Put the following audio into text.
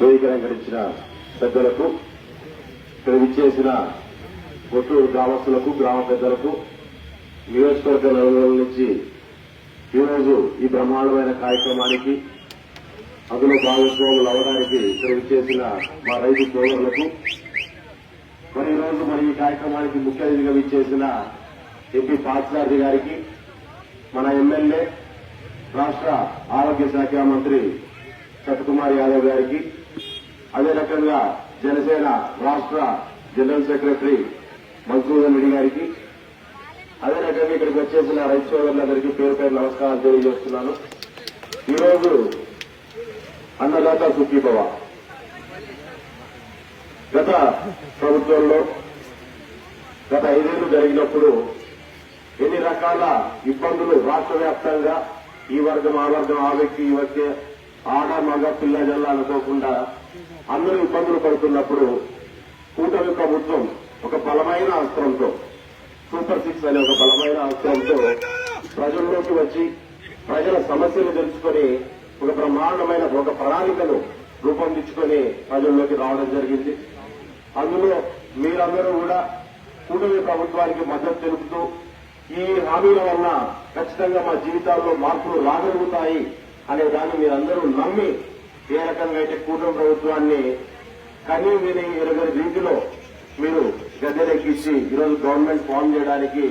వేదిక అలంకరించిన పెద్దలకు ఇక్కడ విచ్చేసిన కొట్టూరు గ్రామస్తులకు గ్రామ పెద్దలకు నియోజకవర్గ నలుగురు నుంచి ఈరోజు ఈ బ్రహ్మాండమైన కార్యక్రమానికి అందులో భాగస్వాములు అవడానికి ఇక్కడ విచ్చేసిన మా రైతు సోదరులకు మరి ఈరోజు మరి ఈ కార్యక్రమానికి ముఖ్య అతిథిగా విచ్చేసిన ఎంపీ పార్థసారథి గారికి మన ఎమ్మెల్యే రాష్ట్ర ఆరోగ్య శాఖ మంత్రి సత్కుమార్ యాదవ్ గారికి అదే రకంగా జనసేన రాష్ట్ర జనరల్ సెక్రటరీ మధుసూదన్ రెడ్డి గారికి అదే రకంగా ఇక్కడికి వచ్చేసిన రైతు సోదరులందరికీ పేరు పేరు నమస్కారాలు తెలియజేస్తున్నాను. ఈరోజు అన్నదాత సుఖీభవ. గత ప్రభుత్వంలో గత ఐదేళ్ళు జరిగినప్పుడు ఎన్ని రకాల ఇబ్బందులు రాష్ట్ర వ్యాప్తంగా ఈ వర్గం ఆ వర్గం ఆ వ్యక్తి ఈ వ్యక్తి ఆడ మగ పిల్ల జల్ల అనుకోకుండా అందరూ ఇబ్బందులు పడుతున్నప్పుడు కూటమి ప్రభుత్వం ఒక బలమైన అస్త్రంతో సూపర్ సిక్స్ అనే ఒక బలమైన అస్త్రంతో ప్రజల్లోకి వచ్చి ప్రజల సమస్యలు తెలుసుకొని ఒక బ్రహ్మాండమైన ఒక ప్రణాళికను రూపొందించుకొని ప్రజల్లోకి రావడం జరిగింది. అందులో మీరందరూ కూడా కూటమి ప్రభుత్వానికి మద్దతు తెలుపుతూ ఈ హామీల వల్ల ఖచ్చితంగా మా జీవితాల్లో మార్పులు రాగలుగుతాయి అనే దాన్ని మీరందరూ నమ్మి ఏ రకంగా అయితే కూటమి ప్రభుత్వాన్ని కనీ విని ఎరగని రీతిలో మీరు గద్దెలెక్కించి ఈరోజు గవర్నమెంట్ ఫామ్ చేయడానికి